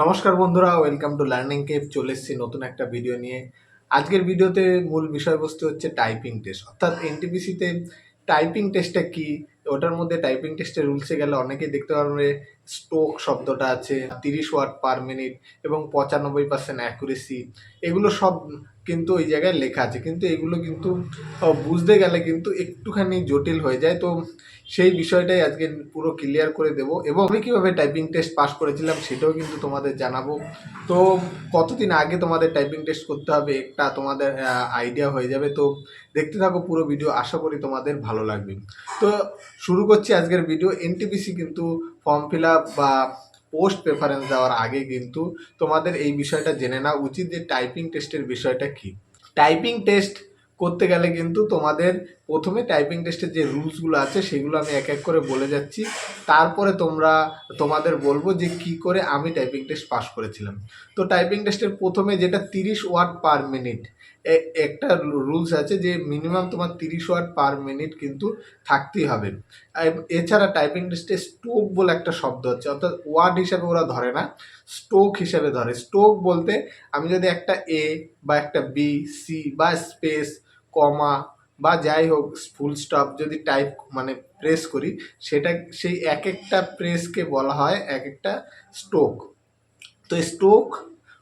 নমস্কার বন্ধুরা welcome to learning Cape চলে এসেছি নতুন একটা ভিডিও নিয়ে। আজকের ভিডিওতে মূল বিষয়বস্তু হচ্ছে টাইপিং টেস্ট অর্থাৎ এনটিপিসিতে টাইপিং টেস্টটা কি? ওটার মধ্যে টাইপিং টেস্টের রুলসে গেলে অনেকেই দেখতে পারবে স্টোক শব্দটা আছে, তিরিশ ওয়াট পার মিনিট এবং পঁচানব্বই পার্সেন্ট অ্যাকুরেসি এগুলো সব কিন্তু ওই জায়গায় লেখা আছে। কিন্তু এগুলো কিন্তু বুঝতে গেলে কিন্তু একটুখানি জটিল হয়ে যায়। তো সেই বিষয়টাই আজকে পুরো ক্লিয়ার করে দেব। এবং আমি কীভাবে টাইপিং টেস্ট পাস করেছিলাম সেটাও কিন্তু তোমাদের জানাব। তো কতদিন আগে তোমাদের টাইপিং টেস্ট করতে হবে একটা তোমাদের আইডিয়া হয়ে যাবে। তো দেখতে থাকো পুরো ভিডিও আশা করি তোমাদের ভালো লাগবে। তো শুরু করছি আজকের ভিডিও এনটিপিসি কিন্তু ফর্ম ফিল আপ বা পোস্ট প্রেফারেন্স দেওয়ার আগে কিন্তু তোমাদের এই বিষয়টা জেনে নেওয়া উচিত যে টাইপিং টেস্টের বিষয়টা কি। টাইপিং টেস্ট করতে গেলে কিন্তু তোমাদের প্রথমে টাইপিং টেস্টের যে রুলসগুলো আছে, সেগুলো আমি এক এক করে বলে যাচ্ছি। তারপরে তোমরা, তোমাদের বলব যে কি করে আমি টাইপিং টেস্ট পাস করেছিলাম। তো টাইপিং টেস্টের প্রথমে যেটা তিরিশ ওয়াট পার মিনিট একটা রুলস আছে যে মিনিমাম তোমার তিরিশ ওয়াট পার মিনিট কিন্তু থাকতেই হবে। এছাড়া টাইপিং টেস্টে স্টোক বলে একটা শব্দ হচ্ছে, অর্থাৎ ওয়ার্ড হিসাবে ওরা ধরে না স্টোক হিসাবে ধরে। স্টোক বলতে আমি যদি একটা এ বা একটা বি সি বা স্পেস কমা বা যাই হোক ফুল স্টপ যদি টাইপ মানে প্রেস করি, সেটা সেই এক একটা প্রেসকে বলা হয় এক একটা স্টোক তো স্টোক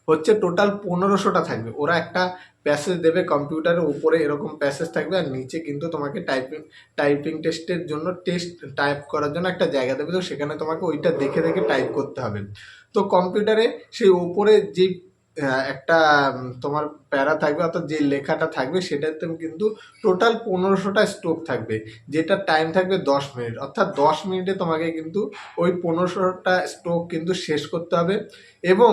হচ্ছে টোটাল পনেরোশোটা থাকবে। ওরা একটা প্যাসেজ দেবে কম্পিউটারের উপরে, এরকম প্যাসেজ থাকবে আর নিচে কিন্তু তোমাকে টাইপিং টাইপিং টেস্টের জন্য টেস্ট টাইপ করার জন্য একটা জায়গা দেবে। তো সেখানে তোমাকে ওইটা দেখে দেখে টাইপ করতে হবে। তো কম্পিউটারে সেই উপরে যে একটা তোমার প্যারা থাকবে, অর্থাৎ যে লেখাটা থাকবে সেটাতে কিন্তু টোটাল পনেরোশোটা স্ট্রোক থাকবে, যেটা টাইম থাকবে দশ মিনিট অর্থাৎ দশ মিনিটে তোমাকে কিন্তু ওই পনেরোশোটা স্ট্রোক কিন্তু শেষ করতে হবে। এবং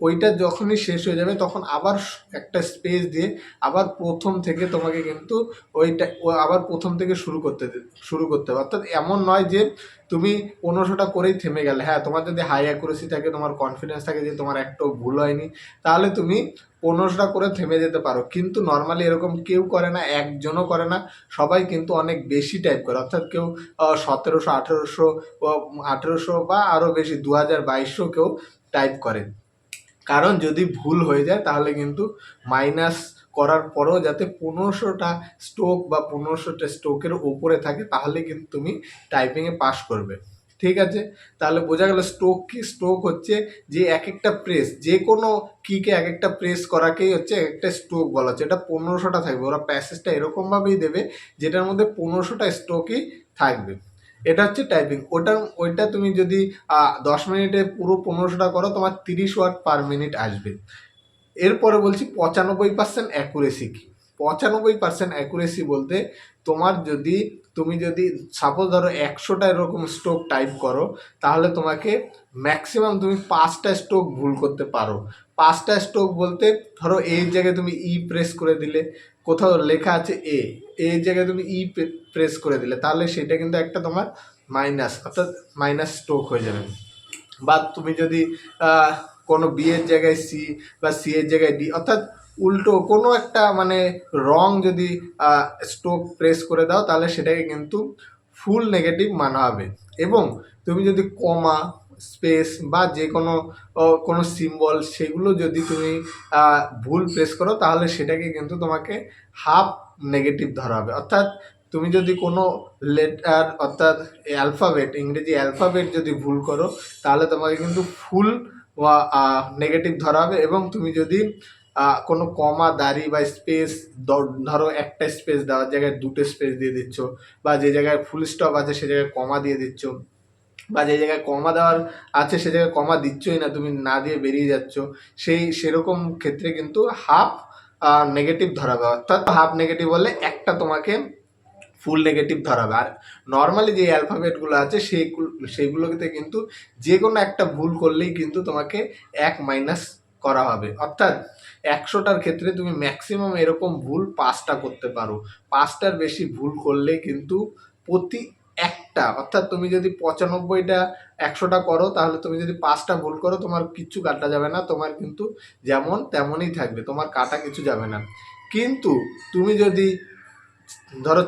ওইটা যখনই শেষ হয়ে যাবে, তখন আবার একটা স্পেস দিয়ে আবার প্রথম থেকে তোমাকে কিন্তু ওইটা আবার প্রথম থেকে শুরু করতে শুরু করতে হবে। অর্থাৎ এমন নয় যে তুমি পনেরোশোটা করেই থেমে গেলে। হ্যাঁ তোমার যদি হাই অ্যাকুরেসি থাকে, তোমার কনফিডেন্স থাকে যে তোমার একটাও ভুল হয়নি, তাহলে তুমি পনেরোশোটা করে থেমে যেতে পারো। কিন্তু নর্মালি এরকম কেউ করে না, একজনও করে না। সবাই কিন্তু অনেক বেশি টাইপ করে। অর্থাৎ কেউ সতেরোশো, আঠেরোশো আঠেরোশো বা আরও বেশি, দু হাজার বাইশশো কেউ টাইপ করে। কারণ যদি ভুল হয়ে যায়, তাহলে কিন্তু মাইনাস করার পরেও যাতে পনেরোশোটা স্ট্রোক বা পনেরোশোটা স্ট্রোকের ওপরে থাকে, তাহলে কিন্তু তুমি টাইপিংয়ে পাস করবে। ঠিক আছে? তাহলে বোঝা গেল স্ট্রোক কি? স্ট্রোক হচ্ছে যে এক একটা প্রেস যে কোনো কিকে এক একটা প্রেস করাকেই হচ্ছে এক একটা স্ট্রোক বলা হচ্ছে। এটা পনেরোশোটা থাকবে। ওরা প্যাসেজটা এরকমভাবেই দেবে, যেটার মধ্যে পনেরোশোটা স্ট্রোকই থাকবে। এটা হচ্ছে টাইপিং ওটা, ওইটা তুমি যদি দশ মিনিটে পুরো পনেরোশোটা করো, তোমার তিরিশ ওয়ার্ড পার মিনিট আসবে। এরপরে বলছি পঁচানব্বই পার্সেন্ট অ্যাকুরেসি কি? পঁচানব্বই পার্সেন্ট অ্যাকুরেসি বলতে তোমার যদি, তুমি যদি সাপোজ ধরো একশোটা এরকম স্ট্রোক টাইপ করো, তাহলে তোমাকে ম্যাক্সিমাম তুমি পাঁচটা স্ট্রোক ভুল করতে পারো। পাঁচটা স্ট্রোক বলতে ধরো এই জায়গায় তুমি ই প্রেস করে দিলে কোথাও লেখা আছে এ এই জায়গায় তুমি ই প্রেস করে দিলে, তাহলে সেটা কিন্তু একটা তোমার মাইনাস অর্থাৎ মাইনাস স্ট্রোক হয়ে যাবে। বা তুমি যদি কোনো বি এর জায়গায় সি বা সি এর জায়গায় ডি অর্থাৎ উল্টো কোনো একটা মানে রং যদি স্ট্রোক প্রেস করে দাও, তাহলে সেটাকে কিন্তু ফুল নেগেটিভ মানা হবে। এবং তুমি যদি কমা স্পেস বা যে কোনো কোনো সিম্বল সেগুলো যদি তুমি ভুল প্রেস করো তাহলে সেটাকে কিন্তু তোমাকে হাফ নেগেটিভ ধরা হবে। অর্থাৎ তুমি যদি কোনো লেটার অর্থাৎ অ্যালফাবেট ইংরেজি অ্যালফাবেট যদি ভুল করো তাহলে তোমাকে কিন্তু ফুল নেগেটিভ ধরা হবে এবং তুমি যদি কোনো কমা দাড়ি বা স্পেস ধরো একটা স্পেস দেওয়ার জায়গায় দুটো স্পেস দিয়ে দিচ্ছ বা যে জায়গায় ফুল স্টপ আছে সে জায়গায় কমা দিয়ে দিচ্ছ বা যে জায়গায় কমা দেওয়ার আছে, সে জায়গায় কমা দিচ্ছই না, তুমি না দিয়ে বেরিয়ে যাচ্ছ। সেই সেরকম ক্ষেত্রে কিন্তু হাফ নেগেটিভ ধরাবে অর্থাৎ হাফ নেগেটিভ হলে একটা তোমাকে ফুল নেগেটিভ ধরাবে আর নর্মালি যে অ্যালফাবেটগুলো আছে সেইগুলো সেইগুলোতে কিন্তু যে কোনো একটা ভুল করলেই কিন্তু তোমাকে এক মাইনাস করা হবে। অর্থাৎ একশোটার ক্ষেত্রে তুমি ম্যাক্সিমাম এরকম ভুল পাঁচটা করতে পারো। পাঁচটার বেশি ভুল করলে কিন্তু প্রতি একটা, অর্থাৎ তুমি যদি পঁচানব্বইটা একশোটা করো, তাহলে তুমি যদি পাঁচটা ভুল করো, তোমার কিচ্ছু কাটা যাবে না, তোমার কিন্তু যেমন তেমনই থাকবে, তোমার কাটা কিছু যাবে না। কিন্তু তুমি যদি ধরো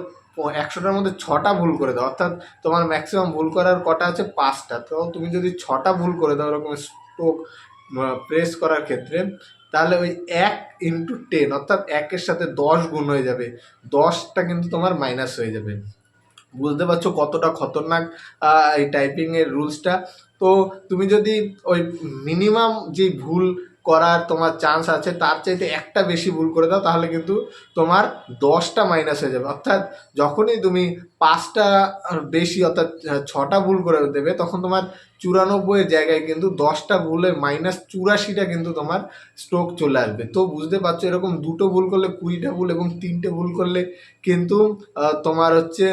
একশোটার মধ্যে ছটা ভুল করে দাও, অর্থাৎ তোমার ম্যাক্সিমাম ভুল করার কটা আছে? পাঁচটা। তো তুমি যদি ছটা ভুল করে দাও, এরকম স্ট্রোক প্রেস করার ক্ষেত্রে, তাহলে ওই এক ইন্টু টেন অর্থাৎ একের সাথে দশ গুণ হয়ে যাবে। দশটা কিন্তু তোমার মাইনাস হয়ে যাবে। বুঝতে পারছ কতটা খতরনাক এই টাইপিংয়ের রুলসটা তো তুমি যদি ওই মিনিমাম যে ভুল করার তোমার চান্স আছে, তার চাইতে একটা বেশি ভুল করে দাও, তাহলে কিন্তু তোমার দশটা মাইনাস হয়ে যাবে। অর্থাৎ যখনই তুমি পাঁচটা বেশি, অর্থাৎ ছটা ভুল করে দেবে, তখন তোমার চুরানব্বইয়ের জায়গায় কিন্তু দশটা ভুলে মাইনাস চুরাশিটা কিন্তু তোমার স্ট্রোক চলে আসবে। তো বুঝতে পারছ, এরকম দুটো ভুল করলে কুড়িটা ভুল এবং তিনটে ভুল করলে কিন্তু তোমার হচ্ছে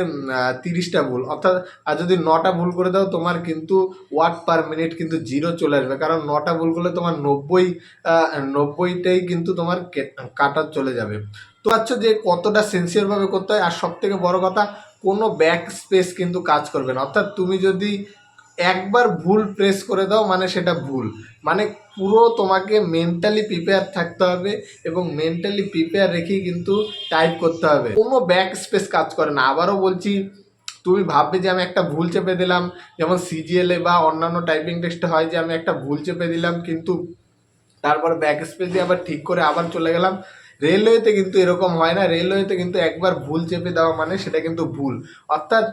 তিরিশটা ভুল। অর্থাৎ, আর যদি নটা ভুল করে দাও, তোমার কিন্তু ওয়াট পার মিনিট কিন্তু জিরো চলে আসবে। কারণ নটা ভুল করলে তোমার নব্বই নব্বইটাই কিন্তু তোমার কাটা চলে যাবে। তো আচ্ছা যে কতটা সিনসিয়ারভাবে করতে হয়, আর সব থেকে বড় কথা কোনো ব্যাক স্পেস কিন্তু কাজ করবে না। অর্থাৎ তুমি যদি একবার ভুল প্রেস করে দাও মানে সেটা ভুল। মানে পুরো তোমাকে মেন্টালি প্রিপেয়ার থাকতে হবে এবং মেন্টালি প্রিপেয়ার রেখেই কিন্তু টাইপ করতে হবে। কোনো ব্যাক স্পেস কাজ করে না। আবারও বলছি, তুমি ভাববে যে আমি একটা ভুল চেপে দিলাম, যেমন সিজিএলএ বা অন্যান্য টাইপিং টেস্টে হয় যে আমি একটা ভুল চেপে দিলাম, কিন্তু তারপর ব্যাক স্পেস দিয়ে আবার ঠিক করে আবার চলে গেলাম। রেলওয়েতে কিন্তু এরকম হয় না। রেলওয়েতে কিন্তু একবার ভুল চেপে দেওয়া মানে সেটা কিন্তু ভুল। অর্থাৎ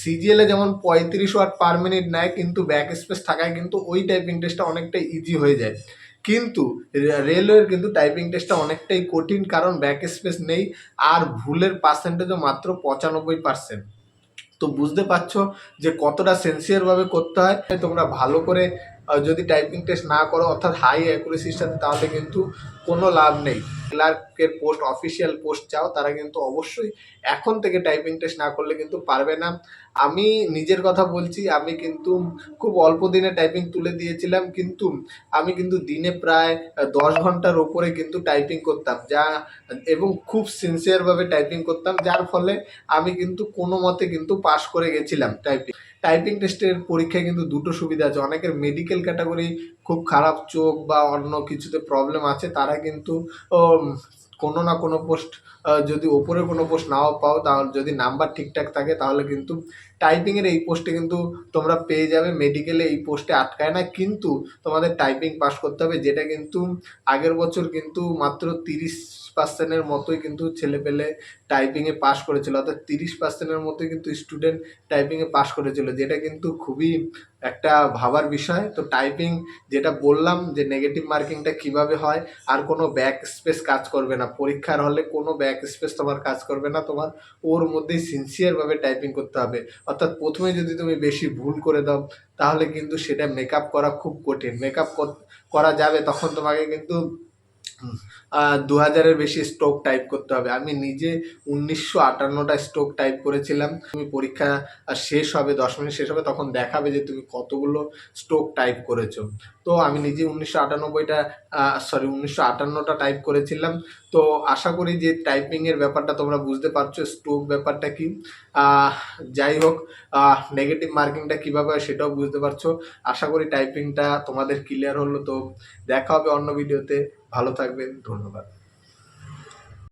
সিজিএলে যেমন পঁয়ত্রিশ ওয়াট পার মিনিট নেয়, কিন্তু ব্যাক স্পেস থাকায় কিন্তু ওই টাইপিং টেস্টটা অনেকটা ইজি হয়ে যায়। কিন্তু রেলওয়ের কিন্তু টাইপিং টেস্টটা অনেকটাই কঠিন, কারণ ব্যাক স্পেস নেই, আর ভুলের পার্সেন্টেজও মাত্র পঁচানব্বই পার্সেন্ট তো বুঝতে পারছ যে কতটা সিনসিয়ারভাবে করতে হয়? তোমরা ভালো করে যদি টাইপিং টেস্ট না করো, অর্থাৎ হাই অ্যাকুরেসির সাথে, তাহলে কিন্তু কোনো লাভ নেই। ক্লার্কের পোস্ট অফিসিয়াল পোস্ট চাও, তারা কিন্তু অবশ্যই এখন থেকে টাইপিং টেস্ট না করলে কিন্তু পারবে না। আমি নিজের কথা বলছি, আমি কিন্তু খুব অল্প দিনে টাইপিং তুলে দিয়েছিলাম, কিন্তু আমি কিন্তু দিনে প্রায় দশ ঘণ্টার ওপরে কিন্তু টাইপিং করতাম, যা এবং খুব সিনসিয়ারভাবে টাইপিং করতাম, যার ফলে আমি কিন্তু কোনো মতে কিন্তু পাশ করে গেছিলাম টাইপিং টাইপিং টেস্টের পরীক্ষায় কিন্তু দুটো সুবিধা আছে। অনেকের মেডিকেল ক্যাটাগরি খুব খারাপ চোখ বা অন্য কিছুতে প্রবলেম আছে, তারা কিন্তু কোনো না কোনো পোস্ট যদি ওপরে কোনো পোস্ট নাও পাও, তাহলে যদি নাম্বার ঠিকঠাক থাকে, তাহলে কিন্তু টাইপিংয়ের এই পোস্টে কিন্তু তোমরা পেয়ে যাবে। মেডিকেলে এই পোস্টে আটকায় না। কিন্তু তোমাদের টাইপিং পাস করতে হবে, যেটা কিন্তু আগের বছর কিন্তু মাত্র তিরিশ পার্সেন্টের মতোই কিন্তু ছেলেপেলে টাইপিংয়ে পাস করেছিল। অর্থাৎ তিরিশ পার্সেন্টের মতোই কিন্তু স্টুডেন্ট টাইপিংয়ে পাস করেছিল, যেটা কিন্তু খুবই একটা ভাবার বিষয়। তো টাইপিং যেটা বললাম যে নেগেটিভ মার্কিংটা কীভাবে হয়, আর কোনো ব্যাক স্পেস কাজ করবে না। পরীক্ষার হলে কোনো ব্যাক স্পেস তোমার কাজ করবে না। তোমার ওর মধ্যেই সিনসিয়ারভাবে টাইপিং করতে হবে। অর্থাৎ প্রথমে যদি তুমি বেশি ভুল করে দাও, তাহলে কিন্তু সেটা মেকআপ করা খুব কঠিন। মেকআপ করা যাবে তখন তোমাকে কিন্তু দু হাজারের বেশি স্ট্রোক টাইপ করতে হবে। আমি নিজে উনিশশো আটান্নটা স্ট্রোক টাইপ করেছিলাম। তুমি পরীক্ষা শেষ হবে, দশ মিনিট শেষ হবে, তখন দেখাবে যে তুমি কতগুলো স্ট্রোক টাইপ করেছ। তো আমি নিজে উনিশশো আটানব্বইটা সরি উনিশশো আটান্নটা টাইপ করেছিলাম। তো আশা করি যে টাইপিংয়ের ব্যাপারটা তোমরা বুঝতে পারছ স্ট্রোক ব্যাপারটা কি। যাই হোক নেগেটিভ মার্কিংটা কীভাবে হয় সেটাও বুঝতে পারছ। আশা করি টাইপিংটা তোমাদের ক্লিয়ার হলো। তো দেখা হবে অন্য ভিডিওতে ভালো থাকবেন। ধন্যবাদ।